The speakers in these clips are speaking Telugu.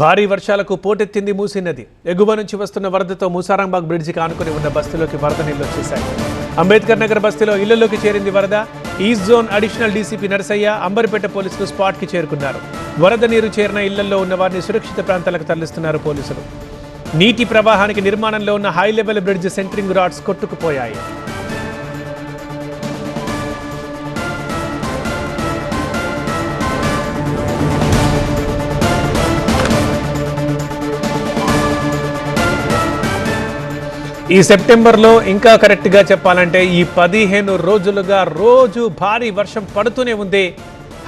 భారీ వర్షాలకు పోటెత్తింది మూసీ నది. ఎగువ నుంచి వస్తున్న వరదతో మూసారాంబాగ్ బ్రిడ్జికి ఆనుకుని ఉన్న బస్తీలోకి వరద నీళ్ళు వచ్చేశాయి. అంబేద్కర్ నగర్ బస్తీలో ఇళ్ళలోకి చేరింది వరద. East zone additional DCP Narasayya Amberpet పోలీసులు స్పాట్కి చేరుకున్నారు. వరద నీరు చేరిన ఇళ్ళలో ఉన్న వారిని సురక్షిత ప్రాంతాలకు తరలిస్తున్నారు పోలీసులు. నీటి ప్రవాహానికి నిర్మాణంలో ఉన్న high level bridge centering rods కొట్టుకుపోయాయి. ఈ సెప్టెంబర్లో ఇంకా కరెక్ట్గా చెప్పాలంటే ఈ పదిహేను రోజులుగా రోజు భారీ వర్షం పడుతూనే ఉంది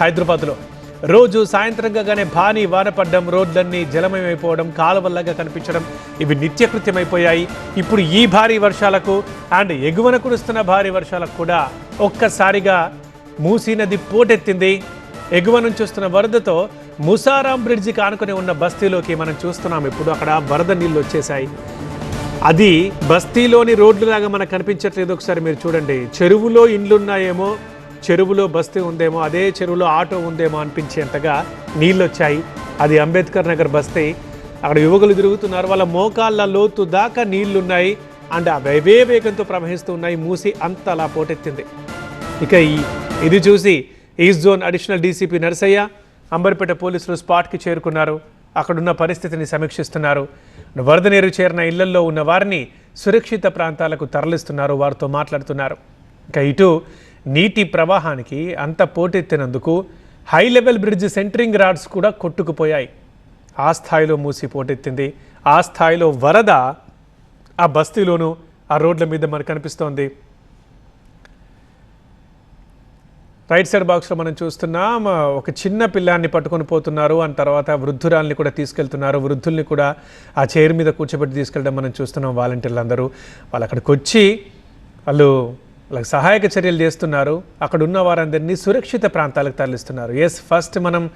హైదరాబాద్లో. రోజు సాయంత్రంగా కానీ భారీ వాన పడ్డం రోడ్లన్నీ జలమయమైపోవడం కాలువల్లాగా కనిపించడం ఇవి నిత్యకృత్యమైపోయాయి. ఇప్పుడు ఈ భారీ వర్షాలకు అండ్ ఎగువన కురుస్తున్న భారీ వర్షాలకు కూడా ఒక్కసారిగా మూసీ నది పోటెత్తింది. ఎగువ నుంచి వస్తున్న వరదతో ముసారాం బ్రిడ్జికి ఆనుకుని ఉన్న బస్తీలోకి మనం చూస్తున్నాం. ఇప్పుడు అక్కడ వరద నీళ్ళు వచ్చేసాయి అది బస్తీలోని రోడ్లులాగా మనకు కనిపించట్లేదు. ఒకసారి మీరు చూడండి. చెరువులో ఇండ్లున్నాయేమో చెరువులో బస్తీ ఉందేమో అదే చెరువులో ఆటో ఉందేమో అనిపించేంతగా నీళ్ళు వచ్చాయి అది అంబేద్కర్ నగర్ బస్తీ. అక్కడ యువకులు తిరుగుతున్నారు. వాళ్ళ మోకాళ్ళ లోతు దాకా నీళ్ళున్నాయి అండ్ అవే వేగంతో ప్రవహిస్తూ ఉన్నాయి. మూసి అంత అలా పోటెత్తింది. ఇక ఈ ఇది చూసి east zone additional DCP Narasayya Amberpet పోలీసులు స్పాట్కి చేరుకున్నారు. అక్కడున్న పరిస్థితిని సమీక్షిస్తున్నారు. వరద నీరు చేరిన ఇళ్ళల్లో ఉన్న వారిని సురక్షిత ప్రాంతాలకు తరలిస్తున్నారు. వారితో మాట్లాడుతున్నారు. ఇక ఇటు నీటి ప్రవాహానికి అంత పోటెత్తినందుకు high level bridge centering rods కూడా కొట్టుకుపోయాయి. ఆ స్థాయిలో మూసి పోటెత్తింది. ఆ స్థాయిలో వరద ఆ బస్తీలోనూ ఆ రోడ్ల మీద మనకు కనిపిస్తోంది. రైట్ సైడ్ బాక్స్లో మనం చూస్తున్నాం ఒక చిన్న పిల్లాన్ని పట్టుకొని పోతున్నారు అండ్ తర్వాత వృద్ధురాల్ని కూడా తీసుకెళ్తున్నారు. వృద్ధుల్ని కూడా ఆ చైర్ మీద కూర్చోబెట్టి తీసుకెళ్ళడం మనం చూస్తున్నాం వాలంటీర్లు అందరూ. వాళ్ళు అక్కడికి వచ్చి వాళ్ళు వాళ్ళకి సహాయక చర్యలు చేస్తున్నారు. అక్కడ ఉన్న వారందరినీ సురక్షిత ప్రాంతాలకు తరలిస్తున్నారు. ఎస్ ఫస్ట్ మనం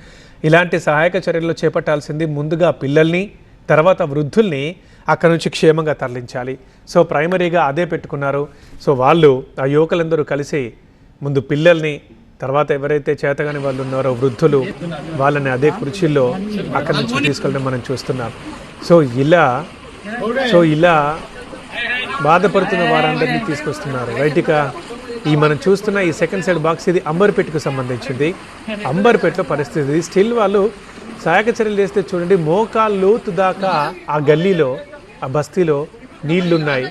ఇలాంటి సహాయక చర్యలు చేపట్టాల్సింది ముందుగా పిల్లల్ని తర్వాత వృద్ధుల్ని అక్కడ నుంచి క్షేమంగా తరలించాలి. సో ప్రైమరీగా అదే పెట్టుకున్నారు. సో వాళ్ళు ఆ యువకులందరూ కలిసి ముందు పిల్లల్ని తర్వాత ఎవరైతే చేతగాని వాళ్ళు ఉన్నారో వృద్ధులు వాళ్ళని అదే కుర్చీల్లో అక్కడి నుంచి తీసుకెళ్ళడం మనం చూస్తున్నాం. సో ఇలా సో ఇలా బాధపడుతున్న వారందరినీ తీసుకొస్తున్నారు. ఇక ఈ మనం చూస్తున్న ఈ సెకండ్ సైడ్ బాక్స్ ఇది అంబర్పేటకు సంబంధించింది. అంబర్పేటలో పరిస్థితి స్టిల్ వాళ్ళు సహాయక చర్యలు చేస్తే చూడండి మోకాళ్ళు లోతు దాకా ఆ గల్లీలో ఆ బస్తీలో నీళ్ళున్నాయి.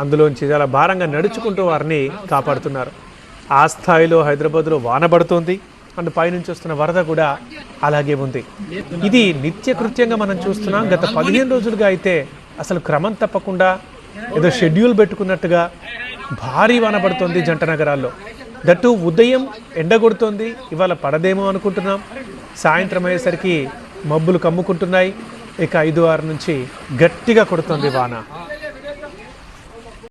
అందులోంచి చాలా భారంగా నడుచుకుంటూ వారిని కాపాడుతున్నారు. ఆ స్థాయిలో హైదరాబాద్లో వాన పడుతోంది. అండ్ పైనుంచి వస్తున్న వరద కూడా అలాగే ఉంది. ఇది నిత్యకృత్యంగా మనం చూస్తున్నాం. గత పదిహేను రోజులుగా అయితే అసలు క్రమం తప్పకుండా ఏదో షెడ్యూల్ పెట్టుకున్నట్టుగా భారీ వాన పడుతోంది జంట నగరాల్లో. దట్టు ఉదయం ఎండ కొడుతోంది. ఇవాళ పడదేమో అనుకుంటున్నాం. సాయంత్రం అయ్యేసరికి మబ్బులు కమ్ముకుంటున్నాయి. ఇక ఐదు ఆరు నుంచి గట్టిగా కొడుతోంది వాన.